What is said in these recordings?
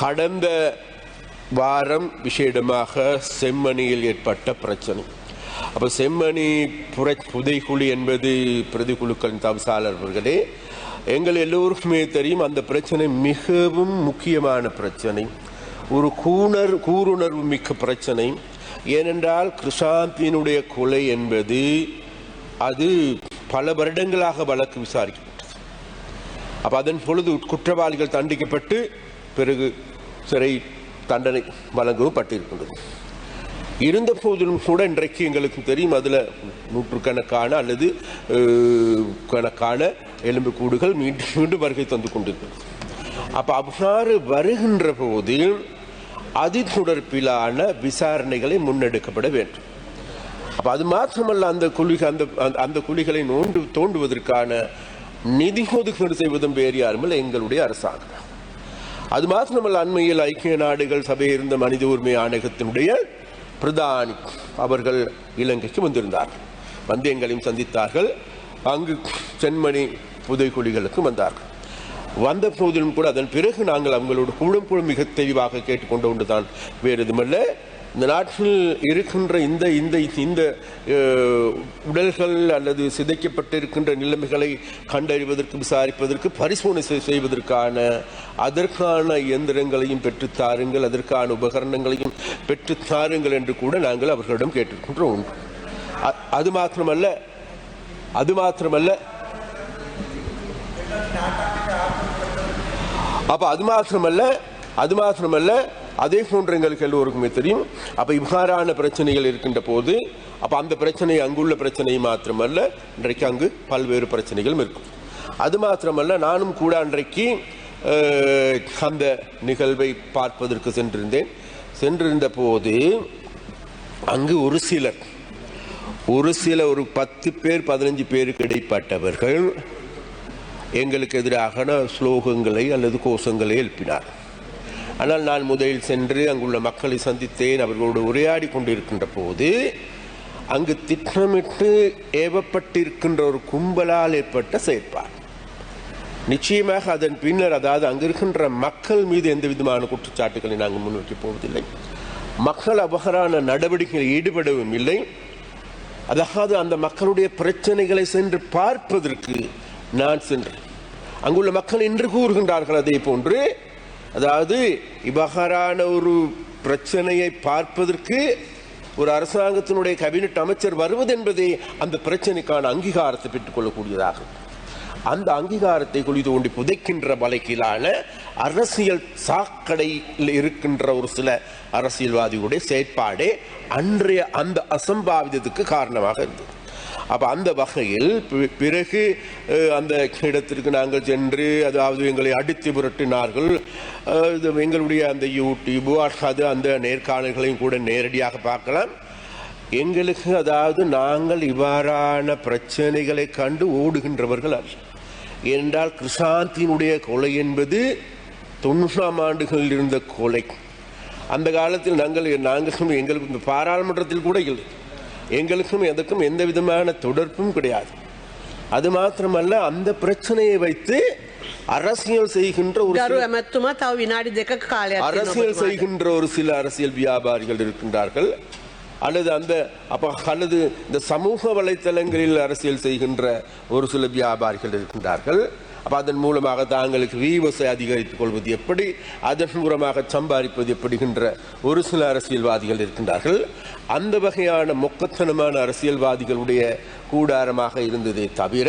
கடந்த வாரம் விசேடமாக செம்மணியில் ஏற்பட்ட பிரச்சனை. அப்போ செம்மணி புர புதைக்குழி என்பது பிரதிக்குழுக்களின் தவசாளர்களே எங்கள் எல்லோருக்குமே தெரியும் அந்த பிரச்சனை மிகவும் முக்கியமான பிரச்சனை. ஒரு கூணர் கூறுணர்வு மிக்க பிரச்சனை. ஏனென்றால் கிருஷாந்தினுடைய கொலை என்பது அது பல வருடங்களாக வழக்கு விசாரிக்கப்பட்டது. அப்போ அதன் பொழுது குற்றவாளிகள் தண்டிக்கப்பட்டு பிறகு சிறை தண்டனை வழங்கப்பட்டிருக்கின்றது இருந்த போதிலும் கூட இன்றைக்கு எங்களுக்கு தெரியும் அதில் நூற்றுக்கணக்கான அல்லது கணக்கான எலும்புக்கூடுகள் மீண்டும் மீண்டும் வருகை தந்து கொண்டிருக்கிறது. அப்போ அவ்வாறு வருகின்ற போது அது தொடர்பிலான விசாரணைகளை முன்னெடுக்கப்பட வேண்டும். அப்போ அது மாத்திரமல்ல அந்த குழிகள் அந்த அந்த- அந்த குழிகளை நோண்டு தோண்டுவதற்கான நிதி ஒதுக்கீடு செய்வதும் வேறு யாருமில்லை எங்களுடைய அரசாங்கம். அது மாத்திரமல்ல அண்மையில் ஐக்கிய நாடுகள் சபை இருந்த மனித உரிமை ஆணையத்தினுடைய பிரதானி அவர்கள் இலங்கைக்கு வந்திருந்தார்கள் வந்து எங்களையும் சந்தித்தார்கள். அங்கு சென்மணி புதைக்குழிகளுக்கு வந்தார்கள் வந்த போதிலும் கூட அதன் பிறகு நாங்கள் அவங்களோட கூட மிக தெளிவாக கேட்டுக்கொண்டு ஒன்றுதான். வேறு எதுமல்ல இந்த நாட்டில் இருக்கின்ற இந்த இந்த இந்த உடல்கள் அல்லது சிதைக்கப்பட்டிருக்கின்ற நிலைமைகளை கண்டறிவதற்கு விசாரிப்பதற்கு பரிசோதனை செய்வதற்கான அதற்கான இயந்திரங்களையும் பெற்றுத்தாருங்கள் அதற்கான உபகரணங்களையும் பெற்றுத்தாருங்கள் என்று கூட நாங்கள் அவர்களிடம் கேட்டிருக்கின்ற ஒன்று அ- அது மாத்திரமல்ல அது மாத்திரமல்ல அப்ப அது மாத்திரமல்ல அது மாத்திரமல்ல அதே போன்று எங்களுக்கு எல்லோருக்குமே தெரியும். அப்போ இவ்வாறான பிரச்சனைகள் இருக்கின்ற போது அப்போ அந்த பிரச்சனை அங்குள்ள பிரச்சனை மாத்திரமல்ல இன்றைக்கு அங்கு பல்வேறு பிரச்சனைகளும் இருக்கும். அது மாத்திரமல்ல நானும் கூட அன்றைக்கு அந்த நிகழ்வை பார்ப்பதற்கு சென்றிருந்தேன். சென்றிருந்த போது அங்கு ஒரு சிலர் ஒரு சில ஒரு பத்து பேர் பதினஞ்சு பேருக்கு இடைப்பட்டவர்கள் எங்களுக்கு எதிராக ஸ்லோகங்களை அல்லது கோஷங்களை எழுப்பினார். ஆனால் நான் முதலில் சென்று அங்குள்ள மக்களை சந்தித்தேன். அவர்களோடு உரையாடி கொண்டிருக்கின்ற போது அங்கு திட்டமிட்டு ஏவப்பட்டிருக்கின்ற ஒரு கும்பலால் ஏற்பட்ட செயற்பாடு. நிச்சயமாக அதன் பின்னர் அதாவது அங்கு இருக்கின்ற மக்கள் மீது எந்த விதமான குற்றச்சாட்டுகளை நாங்கள் முன்னோக்கி போவதில்லை. மக்கள் அபகரான நடவடிக்கைகளில் ஈடுபடவும் இல்லை. அதாவது அந்த மக்களுடைய பிரச்சனைகளை சென்று பார்ப்பதற்கு நான் சென்றேன். அங்குள்ள மக்கள் இன்று கூறுகின்றார்கள் அதே போன்று அதாவது இவ்வகாரான ஒரு பிரச்சனையை பார்ப்பதற்கு ஒரு அரசாங்கத்தினுடைய கேபினட் அமைச்சர் வருவது என்பதே அந்த பிரச்சனைக்கான அங்கீகாரத்தை பெற்றுக்கொள்ளக்கூடியதாகும் அந்த அங்கீகாரத்தை குழி தோண்டி புதைக்கின்ற வழக்கிலான அரசியல் சாக்கடையில் இருக்கின்ற ஒரு சில அரசியல்வாதிகளுடைய செயற்பாடே அன்றைய அந்த அசம்பாவிதத்துக்கு காரணமாக இருந்தது. அப்போ அந்த வகையில் பிறகு அந்த இடத்திற்கு நாங்கள் சென்று அதாவது எங்களை அடித்து புரட்டினார்கள். இது எங்களுடைய அந்த யூடியூப் அது அந்த நேர்காணல்களையும் கூட நேரடியாக பார்க்கலாம். எங்களுக்கு அதாவது நாங்கள் இவ்வாறான பிரச்சனைகளை கண்டு ஓடுகின்றவர்கள் அல்ல. என்றால் கிருஷாந்தினுடைய கொலை என்பது தொண்ணூறாம் ஆண்டுகளில் இருந்த கொலை. அந்த காலத்தில் நாங்கள் நாங்கள் எங்களுக்கு இந்த பாராளுமன்றத்தில் கூட இல்லை. எங்களுக்கும் எதற்கும் எந்த விதமான தொடர்பும் கிடையாது. அது மாத்திரமல்ல அந்த பிரச்சனையை வைத்து அரசியல் செய்கின்ற ஒரு அரசியல் செய்கின்ற ஒரு சில அரசியல் வியாபாரிகள் இருக்கின்றார்கள். அல்லது அந்த அப்போ அல்லது இந்த சமூக வலைத்தளங்களில் அரசியல் செய்கின்ற ஒரு சில வியாபாரிகள் இருக்கின்றார்கள். அப்போ அதன் மூலமாக தாங்களுக்கு வீவசை அதிகரித்துக் கொள்வது எப்படி? அதன் மூலமாக சம்பாதிப்பது எப்படிகின்ற ஒரு சில அரசியல்வாதிகள் இருக்கின்றார்கள். அந்த வகையான மொக்கத்தனமான அரசியல்வாதிகளுடைய கூடாரமாக இருந்ததே தவிர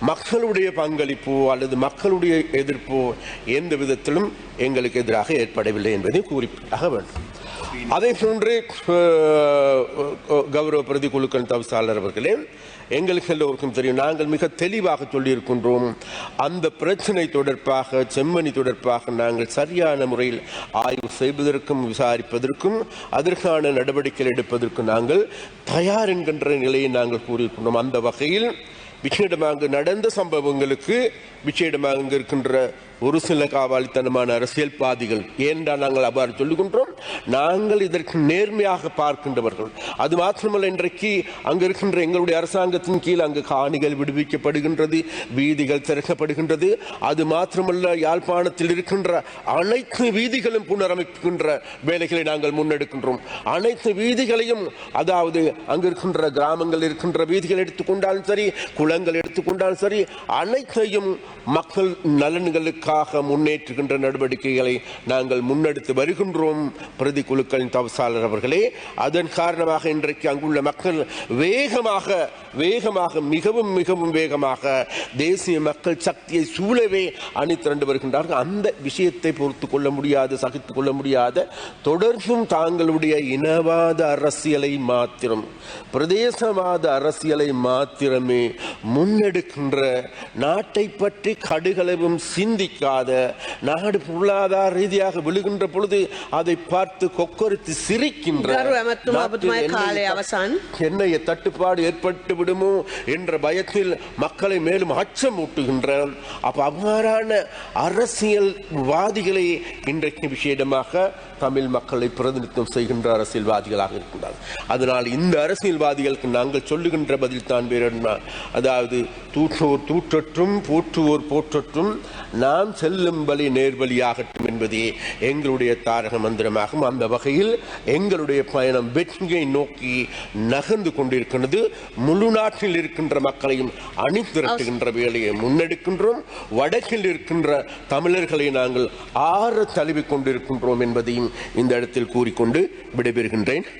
மக்களுடைய பங்களிப்போ அல்லது மக்களுடைய எதிர்ப்போ எந்த விதத்திலும் எங்களுக்கு எதிராக ஏற்படவில்லை என்பதை குறிப்பிட்டாக வேண்டும். அதே போன்று கௌரவ பிரதி குழுக்கள் தவிசாளர் அவர்களே எங்களுக்கு எல்லோருக்கும் தெரியும் நாங்கள் மிக தெளிவாக சொல்லியிருக்கின்றோம் அந்த பிரச்சனை தொடர்பாக செம்மணி தொடர்பாக நாங்கள் சரியான முறையில் ஆய்வு செய்வதற்கும் விசாரிப்பதற்கும் அதற்கான நடவடிக்கைகள் எடுப்பதற்கும் நாங்கள் தயார் என்கின்ற நிலையை நாங்கள் கூறியிருக்கின்றோம். அந்த வகையில் விசேடமாக நடந்த சம்பவங்களுக்கு விசேடமாக இருக்கின்ற ஒரு சில காவாலித்தனமான அரசியல்வாதிகள் ஏன்டா நாங்கள் அவ்வாறு சொல்லுகின்றோம் நாங்கள் இதற்கு நேர்மையாக பார்க்கின்றவர்கள். அது மாத்திரமல்ல இன்றைக்கு அங்கு இருக்கின்ற எங்களுடைய அரசாங்கத்தின் கீழ் அங்கு காணிகள் விடுவிக்கப்படுகின்றது வீதிகள் திறக்கப்படுகின்றது. அது மாத்திரமல்ல யாழ்ப்பாணத்தில் இருக்கின்ற அனைத்து வீதிகளும் புனரமைக்கின்ற வேலைகளை நாங்கள் முன்னெடுக்கின்றோம். அனைத்து வீதிகளையும் அதாவது அங்கு இருக்கின்ற கிராமங்கள் இருக்கின்ற வீதிகள் எடுத்துக்கொண்டாலும் சரி குளங்கள் எடுத்துக்கொண்டாலும் சரி அனைத்தையும் மக்கள் நலன்களுக்காக முன்னேற்றுகின்ற நடவடிக்கைகளை நாங்கள் முன்னெடுத்து வருகின்றோம். பிரதி குழுக்களின் தவசாளர் அவர்களே அதன் காரணமாக இன்றைக்கு அங்குள்ள மக்கள் வேகமாக வேகமாக மிகவும் மிகவும் வேகமாக தேசிய மக்கள் சக்தியை சூழவே அணி திரண்டு வருகின்றார்கள். அந்த விஷயத்தை பொறுத்து கொள்ள முடியாத சகித்து கொள்ள முடியாத. தொடர்ந்தும் தாங்களுடைய இனவாத அரசியலை மாத்திரம் பிரதேசவாத அரசியலை மாத்திரமே முன்னெடுக்கின்ற நாட்டை பற்றி கடுகளவும் சிந்திக்காத நாடு பொருளாதார ரீதியாக விழுகின்ற பொழுது அதை பார்த்து கொக்கொருத்து சிரிக்கின்றார் என்னைய தட்டுப்பாடு ஏற்பட்டு விடுமோ என்ற பயத்தில் மக்களை மேலும் அச்சம் ஊட்டுகின்ற அப்ப அவ்வாறான அரசியல்வாதிகளை இன்றைக்கு விஷயமாக தமிழ் மக்களை பிரதிநிதித்துவம் செய்கின்ற அரசியல்வாதிகளாக இருக்கிறார் அதனால் இந்த அரசியல்வாதிகளுக்கு நாங்கள் சொல்லுகின்ற பதில் தான் வேறு அதாவது தூற்றுவோர் தூற்றற்றும் போற்றுவோர் போற்றற்றும் நாம் செல்லும் வழி நேர்வழியாகட்டும் என்பதே எங்களுடைய தாரக மந்திரமாகும். அந்த வகையில் எங்களுடைய பயணம் வெற்றியை நோக்கி நகர்ந்து கொண்டிருக்கின்றது. முழு நாட்டில் இருக்கின்ற மக்களையும் அணிதிரட்டுகின்ற வேலையை முன்னெடுக்கின்றோம். வடக்கில் இருக்கின்ற தமிழர்களை நாங்கள் ஆற தழுவிக் கொண்டிருக்கின்றோம் என்பதையும் இந்த இடத்தில் கூறிக்கொண்டு விடைபெறுகின்றேன்.